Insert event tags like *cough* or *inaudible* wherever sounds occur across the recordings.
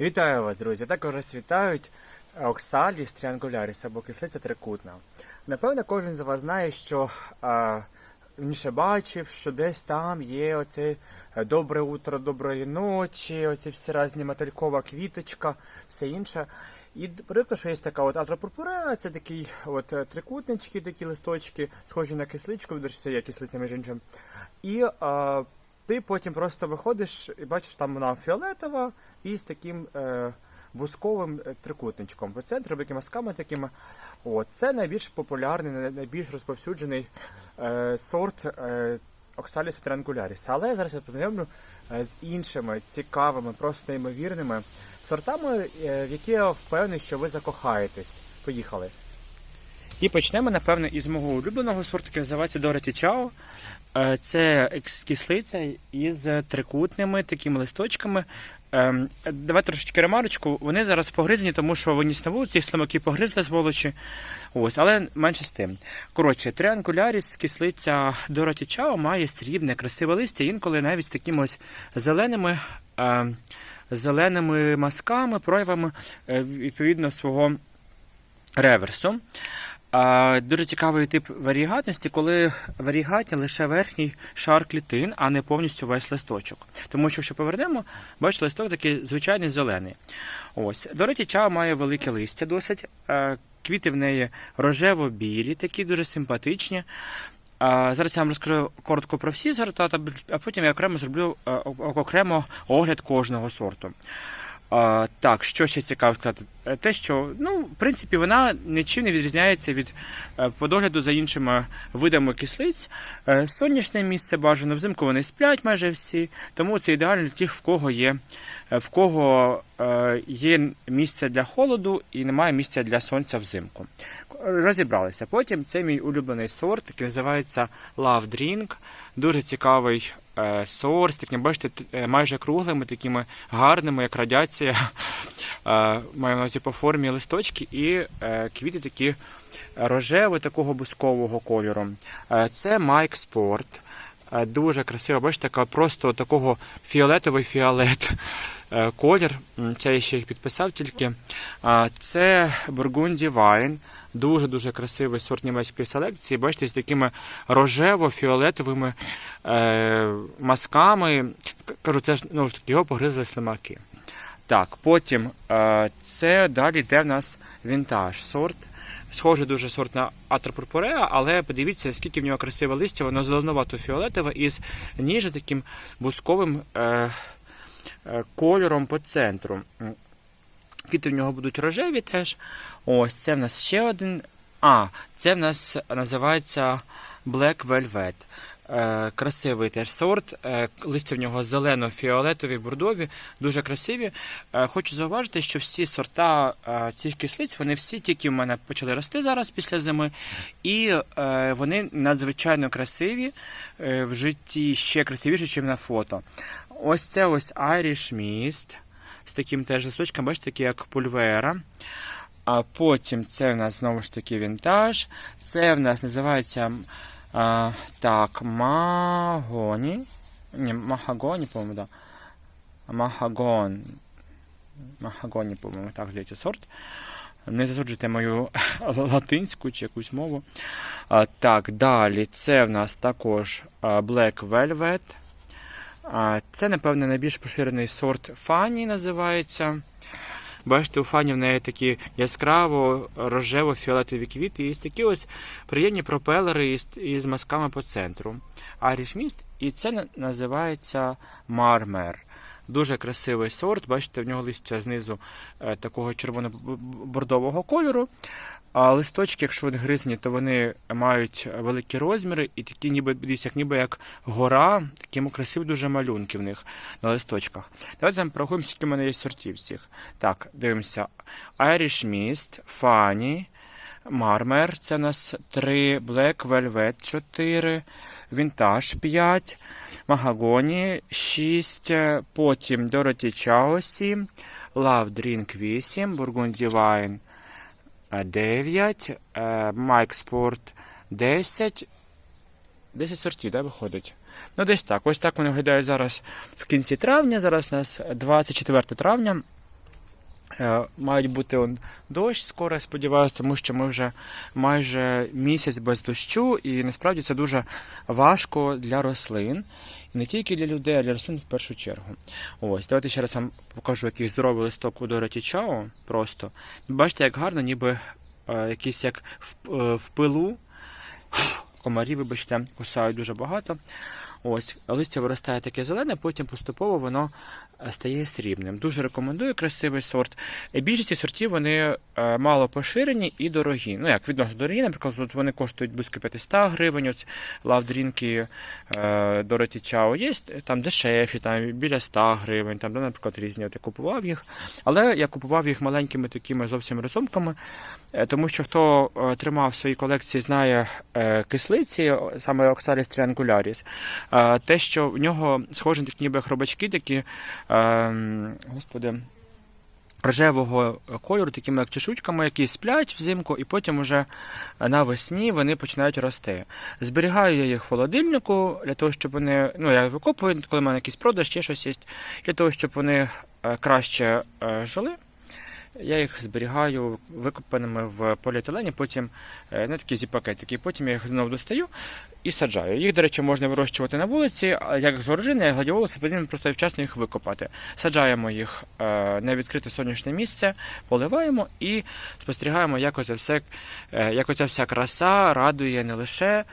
Вітаю вас, друзі! Також вас Оксаліс Тріангуляріс або кислиця трикутна. Напевно, кожен з вас знає, що а, раніше бачив, що десь там є оце е, добре утро, доброї ночі, оці всі різні мотилькова квіточка, все інше. І прикладно, що є така от атропурпуреа, це такий от е, трикутнички, такі листочки, схожі на кисличку, дуже є кислиця між іншим. І а, ти потім просто виходиш і бачиш, там вона фіолетова і з таким е, бусковим е, трикутничком по центру, великими масками такими. От, це найбільш популярний, найбільш розповсюджений е, сорт е, Oxalis triangularis. Але я зараз я познайомлю е, з іншими цікавими, просто неймовірними сортами, е, в які я впевнений, що ви закохаєтесь. Поїхали. І почнемо, напевно, із мого улюбленого сорту, називається Дороті Чао. Е, Це кислиця із трикутними такими листочками. Ем, Давайте трошечки ремарочку. Вони зараз погризані, тому що вони на вулиці, їх слимаки погризли сволочі. Ось, але менше з тим. Коротше, триангуляріс, кислиця Дороті Чао має срібне, красиве листя, інколи навіть з такими ось зеленими, е, зеленими мазками, проявами е, відповідно свого реверсу. Дуже цікавий тип варігатності, коли в варігаті лише верхній шар клітин, а не повністю весь листочок. Тому що, якщо повернемо, бачите, листок такий звичайний зелений. Ось. До речі, чао має велике листя досить. Квіти в неї рожево-білі, такі дуже симпатичні. Зараз я вам розкажу коротко про всі сорта, а потім я окремо зроблю окремо огляд кожного сорту. А, так, що ще цікаво сказати? Е, Те, що ну, в принципі, вона нічим не відрізняється від е, по догляду за іншими видами кислиць. Е, Сонячне місце бажано, взимку вони сплять майже всі, тому це ідеально для тих, в кого є, в кого є місце для холоду і немає місця для сонця взимку. Розібралися. Потім це мій улюблений сорт, який називається Love Drink. Дуже цікавий е, сорт, з таким, бачите, е, майже круглими, такими гарними, як радіація. *laughs* Е, Маю на увазі по формі листочки і е, квіти такі рожево такого бускового кольору. Е, Це Майк Спорт. Е, Дуже красиво, бачите, просто такого фіолетовий фіолет е, колір. Це я ще їх підписав тільки. Це Бургунді Вайн. Дуже-дуже красивий сорт німецької селекції. Бачите, з такими рожево-фіолетовими е, мазками. К- Кажу, це ж ну, його погризли слимаки. Так, потім е, це далі йде в нас вінтаж сорт. Схожий дуже сорт на атропурпуреа, але подивіться, скільки в нього красиве листя, воно зеленувато-фіолетове із ніже таким бусковим е, е, кольором по центру. Квіти в нього будуть рожеві теж. Ось це в нас ще один. А, це в нас називається Black Velvet. Е, красивий теж сорт. Е, листя в нього зелено-фіолетові, бордові, дуже красиві. Е, хочу зауважити, що всі сорта цих кислиць, вони всі тільки в мене почали рости зараз після зими, і вони надзвичайно красиві в житті ще красивіші, ніж на фото. Ось це ось Irish Mist з таким теж листочком, бачите, такі як пульвера. А потім це в нас знову ж таки вінтаж. Це в нас називається а, так, Магоні. Ні, Махагоні, по-моєму, да. Махагон. Махагоні, по-моєму, так здається сорт. Не засуджуйте мою *laughs* латинську чи якусь мову. А, так, далі. Це в нас також Black Velvet. Це, напевне, найбільш поширений сорт фані називається. Бачите, у фані в неї такі яскраво рожево-фіолетові квіти і ось такі ось приємні пропелери із, із мазками по центру. А рішміст і це називається Marmer. Дуже красивий сорт. Бачите, в нього листя знизу е, такого червоно-бордового кольору. А листочки, якщо вони гризні, то вони мають великі розміри і такі, ніби дивіться, як ніби як гора, такі красиві дуже малюнки в них на листочках. Давайте зараз порахуємо, в мене є сортів цих. Так, дивимося. Irish Mist, Fanny, Marmer, це у нас 3, Black Velvet 4, Vintage 5, Mahagony 6, потім Dorothy Chow 7, Love Drink 8, Burgundy Wine 9, Mike Sport 10. 10 сортів, да, виходить? Ну, десь так. Ось так вони виглядають зараз в кінці травня. Зараз у нас 24 травня. Е, Мають бути он, дощ скоро, я сподіваюся, тому що ми вже майже місяць без дощу, і насправді це дуже важко для рослин. І не тільки для людей, а для рослин в першу чергу. Ось, давайте ще раз вам покажу який здоровий листок у Дороті Чао. Просто. Бачите, як гарно, ніби е, якийсь як в, е, в пилу. Комарі, вибачте, кусають дуже багато. Ось, листя виростає таке зелене, потім поступово воно е, стає срібним. Дуже рекомендую красивий сорт. Е, Більшість сортів вони е, мало поширені і дорогі. Ну як відносно дорогі, наприклад, от вони коштують близько 500 гривень. Ось лавдрінки Дороті Чао є там дешевші, там біля 100 гривень, там, наприклад, різні. От я купував їх. Але я купував їх маленькими такими зовсім рисунками, тому що хто тримав в своїй колекції, знає кислиці, саме Oxalis е, те, що в нього схожі такі ніби хробачки, такі, господи, рожевого кольору, такими як чешучками, які сплять взимку, і потім уже навесні вони починають рости. Зберігаю я їх в холодильнику для того, щоб вони. Ну, я викопую, коли в мене якийсь продаж, ще щось є, для того, щоб вони е, краще е, жили. Я їх зберігаю викопаними в поліетилені, потім е, на такі зі-пакетики. Потім я їх знову достаю і саджаю. Їх, до речі, можна вирощувати на вулиці, як жоржини, як гладіолуси, потрібно просто вчасно їх викопати. Саджаємо їх е, на відкрите сонячне місце, поливаємо і спостерігаємо, як оця, все, е, як оця вся краса радує не лише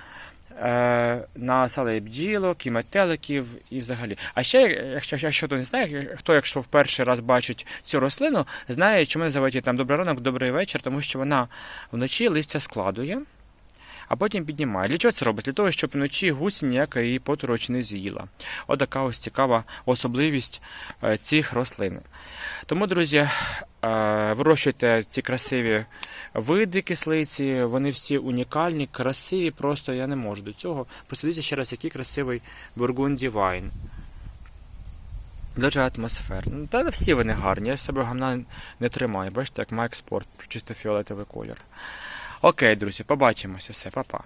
е, на салей бджілок і метеликів і взагалі. А ще, якщо, якщо хто не знає, хто, якщо в перший раз бачить цю рослину, знає, чому називають там добрий ранок, добрий вечір, тому що вона вночі листя складує. А потім піднімає. Для чого це робить? Для того, щоб вночі гусінь ніяка її поруч не з'їла. От така ось цікава особливість е, цих рослин. Тому, друзі, е, вирощуйте ці красиві види кислиці, вони всі унікальні, красиві, просто я не можу до цього. Посидіться ще раз, який красивий бургунді вайн. Дуже атмосферно. Та всі вони гарні, я себе гамна не тримаю. Бачите, як Майк Спорт, чисто фіолетовий колір. Окей, друзі, побачимося. Все, па-па.